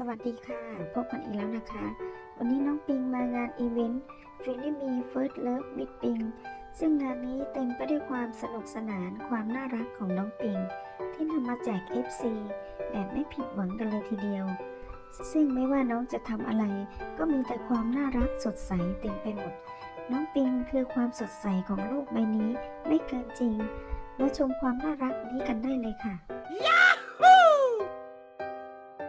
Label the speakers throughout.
Speaker 1: สวัสดีค่ะ พบกันอีกแล้วนะคะ วันนี้น้องปิงมางานอีเวนต์ฟิลลี่มีเฟิร์สเลิฟวิดปิง ซึ่งงานนี้เต็มไปด้วยความสนุกสนานความน่ารักของน้องปิง ที่นำมาแจก FC แบบไม่ผิดหวังกันเลยทีเดียว ซึ่งไม่ว่าน้องจะทำอะไร ก็มีแต่ความน่ารักสดใสเต็มไปหมด น้องปิงคือความสดใสของโลกใบนี้ไม่เกินจริงมาชมความน่ารักนี้กันได้เลยค่ะ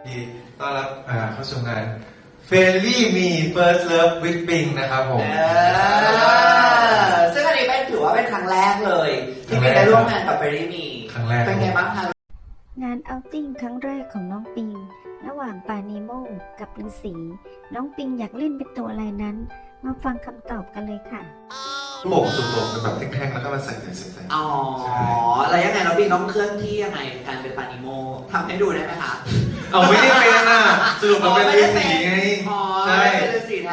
Speaker 2: ดีต้อนรับอ่าเข้าสู่งานเฟรลี่มี First Love with Ping นะครับผม
Speaker 3: เออซึ่งอันนี้เป็นถือว่าเป็นครั้งแรกเลย ที่มีได้ร่วมงานกับเฟรรี่มี
Speaker 2: ครั้งแรก
Speaker 3: เป็นไงบ้างคะ
Speaker 1: งานเอาท์ติ้งครั้งแรกของน้องปิง ระหว่างปานิโมกับฤาษีน้องปิงอยากเล่นเป็นตัวอะไรนั้น มาฟังคำตอบกันเลยค่ะ
Speaker 2: ลูกโป่งสูงโป่งเป็นแบบแท่งๆแล้วก็มาใส่ใส่ใส่ใส่
Speaker 3: อ๋อแล้วยังไงเราพี่ต้องเคลื่อนที่ยังไงการเป็นปานิโมทำให้ดูได้ไหมคะ
Speaker 2: เอาไม่ได้เป็นน่ะสรุปมันเป็นฤาษีไง
Speaker 3: อ๋อ
Speaker 2: ใช่
Speaker 3: เป็นฤาษีแท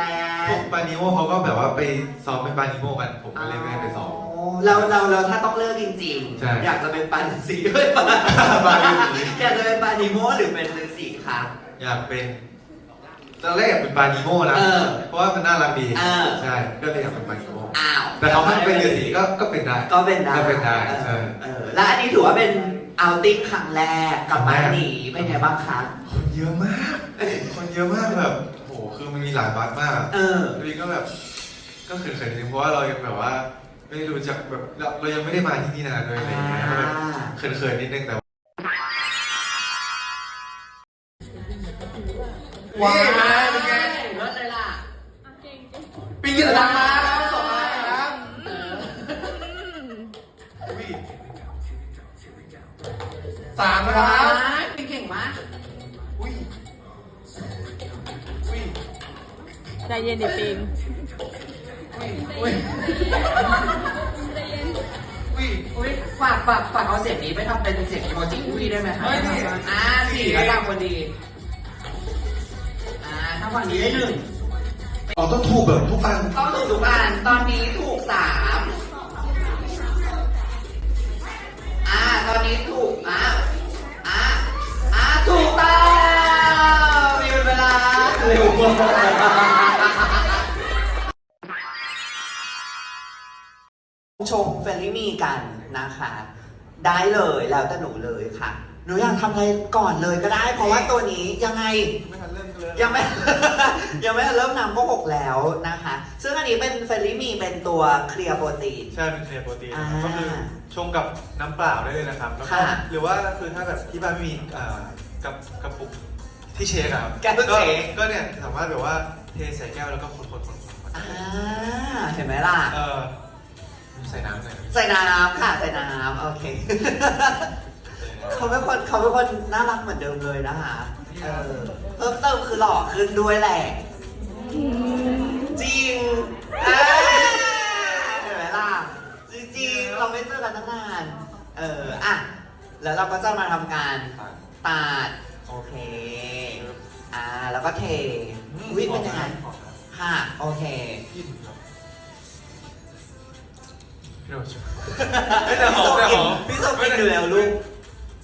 Speaker 2: พวนกปานิโมเขาก็แบบว่าไปซ้อมเป็นปานิโมกันผมก็เลยไม่ได้ไปซ้อม
Speaker 3: เราเราเราถ้าต้องเลือกจริง
Speaker 2: ใช่
Speaker 3: ๆ อยากจะเป็นปาฤาษีด้วยปะ
Speaker 2: ปาฤาษี
Speaker 3: อยากจะเป็นปานิโมหรือเป็นฤาษีคะ
Speaker 2: อยากเป็นตอนแรกอยากเป็นปานิโมนะ
Speaker 3: เออ
Speaker 2: เพราะว่ามันน่ารักดี
Speaker 3: เออ
Speaker 2: ใช่ก็เลยอยากเป็นปานิโม
Speaker 3: อ้าว
Speaker 2: แต่เขาไม่เป็นฤาษีก็ก็เป็นได้
Speaker 3: ก็เป็นได้
Speaker 2: ก็เป็นได้
Speaker 3: เออ
Speaker 2: ใช่
Speaker 3: เออแล้วอันนี้ถือว่าเป็น เอาติ้งครั้งแรกกับ
Speaker 2: ครั้
Speaker 3: มาง
Speaker 2: แรก
Speaker 3: หนีเป็นไงบ้างคะ
Speaker 2: คนเยอะมาก คนเยอะมากแบบโหคือมันมีหลายบัสมาก
Speaker 3: เออ
Speaker 2: วีก็แบบ ก็เขินๆนิดนึงเพราะว่าเรายังแบบว่า ไม่รู้จักแบบเราเรายังไม่ได้มาที่นี่นานด้วยอะไรอย่างเงี้ยก็แบบเขินๆนิดนึงแต่ว่า
Speaker 3: ว้าวเป็นไงรถเลยล่ะปีกิจกรรมมาแล้วส่งมา สามนะครับเป็นเก่งมาก
Speaker 2: อุ้ยอุ้ย
Speaker 4: ใจเย็นดิปิง
Speaker 2: อุ้ยอุ้ย
Speaker 3: อุ้ยฝากฝากฝากเอาเสียงนี้ไปทำเป็นเสียงอีโมจิอุ้ยได้ไหมครับอ่าสี่แล้วกันคนดีอ่าถ้าฝั่งนี้ได้หนึ่ง
Speaker 2: อ๋อต้องถูกแบบทุกอัน
Speaker 3: ต้องถูกทุกอันตอนนี้ถูกสามอ่าตอนนี้ถูกอ่าอ่า ชมเฟรนลี่มีกันนะคะ ได้เลยแล้วแต่หนูเลยค่ะ หนูอยากทำอะไรก่อนเลยก็ได้ เพราะว่าตัวนี้ยังไง
Speaker 2: ไม่ทันเริ่มกันเลย
Speaker 3: ยังไม่ ยังไม่เริ่มนำก็หกแล้วนะคะ ซึ่งอันนี้เป็นเฟรลี่มีเป็นตัวเคลียร์โปรตีน
Speaker 2: ใช่เป็นเคลียร์โปรตีนนะครับ
Speaker 3: อ่า
Speaker 2: ก็คือชงกับน้ำเปล่าได้เลยนะครับแล้วก็
Speaker 3: ค่ะ
Speaker 2: หรือว่าคือถ้าแบบที่บ้านไม่มีอ่ากับกระปุกที่เชคอะครับ
Speaker 3: แก้วเชค
Speaker 2: ก็เนี่ยสามารถแบบว่าเทใส่แก้วแล้วก็คนๆๆๆ
Speaker 3: อ่าเห็นไหมล่ะ
Speaker 2: เออ ใส่น้ำหน่อย
Speaker 3: ใส่น้ำค่ะใส่น้ำโอเค เขาเป็นคนเขาเป็นคนน่ารักเหมือนเดิมเลยนะคะเออเพิ่มเติมคือหล่อขึ้นด้วยแหละ จริงอ่าเห็นไหมล่ะจริงๆเราไม่เจอกันตั้งนาน เอออะแล้วเราก็จะมาทำการตัดโอเค อ่าแล้วก็เทวิเป็นยังไง ค่ะ โอเค
Speaker 2: พี่หนุ่มครับ พี่หนุ่มชอบ
Speaker 3: พี่โซกินพี่โซกินอยู่แล้วลูก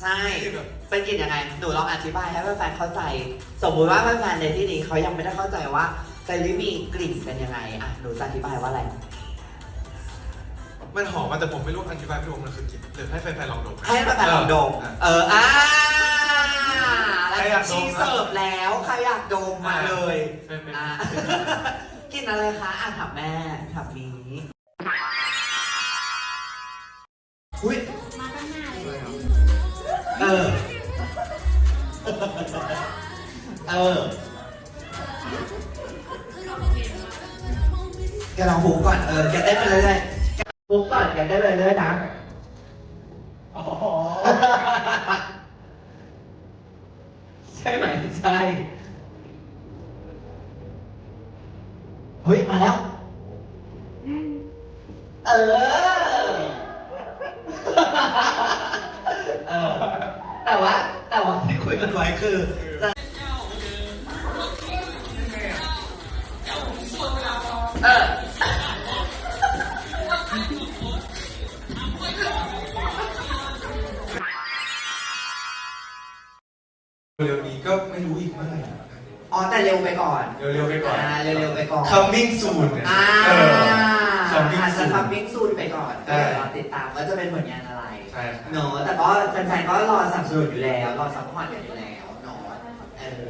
Speaker 3: ใช่
Speaker 2: ที่แบบ
Speaker 3: เป็นกลิ่นยังไง หนูลองอธิบายให้แฟนๆเข้าใจ สมมุติว่าแฟนๆในที่นี้เขายังไม่ได้เข้าใจว่าไซริมีกลิ่นเป็นยังไง อะ หนูจะอธิบายว่าอะไร
Speaker 2: มันหอมมาแต่ผมไม่รู้อธิบายไม่ถูกมันคือกลิ่นเดี๋ยวให้แฟนๆลองดม
Speaker 3: ให้แฟนๆลองดมะเอออ่า
Speaker 2: ใครอยากดม
Speaker 3: ชีเสิร์ฟแล้วใครอยากดมมาเลย
Speaker 2: เป็นเป็น
Speaker 3: อะกลิ่นอะไรคะ อะถามแม่ถามนี้ ออเออแกลองหุบก่อน เออ แกเต้นไปเรื่อยๆแกหุบก่อน แกเต้นไปเรื่อยๆนะ
Speaker 2: อ๋อ
Speaker 3: ใช่ไหมใช่ เฮ้ย มาแล้ว เออ เออ แต่ว่า แต่ว่าที่ คุยกันไว้คือจะเออ
Speaker 2: เร็วนี้ก็ไม่รู้อีกเมื่อไหร่
Speaker 3: อ๋อแต่เร็วไปก่อน
Speaker 2: เร็วๆไปก่อน
Speaker 3: อ่าเร็วๆไปก่อน
Speaker 2: coming soon เอ่า เออ
Speaker 3: อาจจะ
Speaker 2: soon
Speaker 3: ทำมิ่งซูนไปก่อน
Speaker 2: ใช่
Speaker 3: ก็เดี๋ยวรอติดตามว่าจะเป็นผลงานอะไร
Speaker 2: ใช่ครับ
Speaker 3: เนอะแต่ก็แฟนๆก็รอสนับสนุนอยู่แล้วรอซัพพอร์ตกันอยู่แล้วเนอะเออ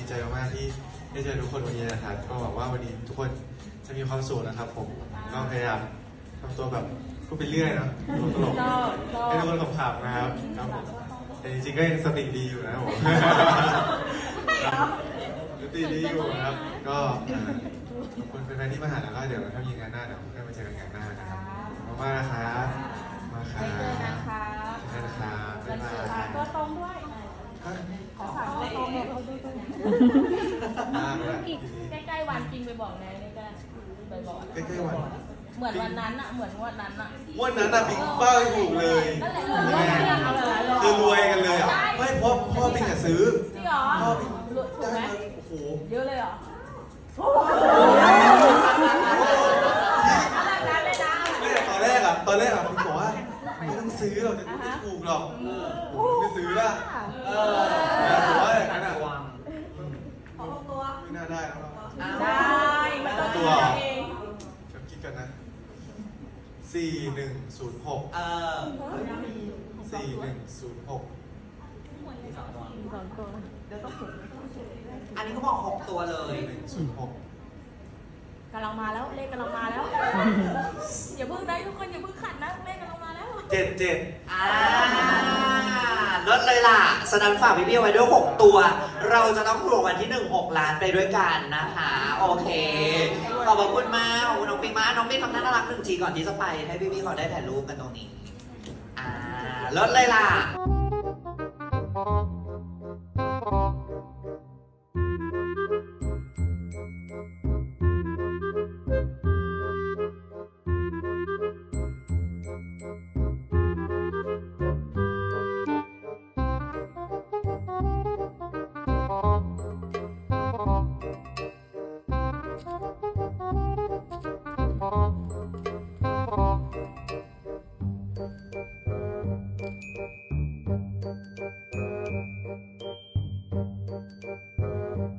Speaker 2: ดีใจมากๆที่ได้เจอทุกคนวันนี้นะครับ ก็หวังว่าวันนี้ทุกคนจะมีความสุขนะครับ ผมก็พยายามทำตัวแบบพูดไปเรื่อยเนอะตัวตลก
Speaker 4: ชอบชอบ
Speaker 2: ให้ทุกคนขำๆนะครับครับผมแต่จริงๆก็ยังสติดีอยู่นะครับผมส ติดีอยู่นะครับ ก็เอ่อขอบคุณแฟนๆที่มาหาแล้วก็เดี๋ยวถ้ามีงานหน้าเดี๋ยวได้มาเจอกันงานหน้านะครับขอบคุณมากๆนะครับมาค
Speaker 4: ไป
Speaker 2: รับ
Speaker 4: เจอกันค่ะ
Speaker 2: เจอกันนะครับ
Speaker 4: แล้
Speaker 2: บ๊า
Speaker 4: วย
Speaker 2: บาย
Speaker 4: ตัวตรงด้วย
Speaker 2: ฮะ
Speaker 4: ขอฝากตัวตรงเนี่ย
Speaker 2: มากเลย
Speaker 4: อีกใกล้ๆวันจริงไปบอกแนนใกล้ๆไปบอก
Speaker 2: ใกล้ๆวัน
Speaker 4: เหมือนวันนั้นอะเหมือนงวันนั้นอะ
Speaker 2: วันนั้นน่ะบิ๊กป้าไม่ถูกเลย
Speaker 4: นั่นแหละเหมือนว่าเรื่องเอาอะไรหรอ
Speaker 2: คือรวยกันเลยอะไม่เพราะพ่อบิ๊กอะซื้อ
Speaker 4: จริงเหรอ
Speaker 2: พ่อบิ๊ก
Speaker 4: เยอะเลยเหรอขนาดนั้นเลยนะ
Speaker 2: ไม่แต่ตอนแรกอะตอนแรกอะบิ๊กบอกว่าไม่ต้องซื้อหรอกจะไม่ถูกหรอกผมไม่ซื้อละ
Speaker 3: เออ
Speaker 2: แต่ว่าอย่างนั้นอะ
Speaker 3: ระวัง
Speaker 2: ไม่น่าได้แล้ว
Speaker 4: ได้มันต้องตัวเอง
Speaker 2: เดี๋ยวคิดกันนะสี่หนึ่งศูนย์หก
Speaker 3: เออ
Speaker 2: สี่หนึ่งศูนย์หก
Speaker 4: สองตัว
Speaker 3: อัน นี้เขาบอกหกตัวเลย
Speaker 2: หนึ่งศูนย์หก
Speaker 4: กำลังมาแล้วเลขกำลังมาแล้ว อย่าเพิ่งได้ทุกคนอย่าเพิ่งขัดนะเลขกำลังมาแล้ว
Speaker 2: เจ็ดเจ็ด
Speaker 3: อ่าลดเลยล่ะแสดงฝากพี่เบี้ยไว้ด้วย6ตัว เราจะต้องถูกวันที่1 6ล้านไปด้วยกันนะคะ โอเค ขอบพระคุณมากขอบคุณน้องปิ๊งมากน้องปิ๊งทำหน้าน่ารักหนึ่งทีก่อนที่จะไป ให้พี่ๆเขาได้ถ่ายรูปกันตรงนี้ อ่าลดเลยล่ะ
Speaker 1: โอ้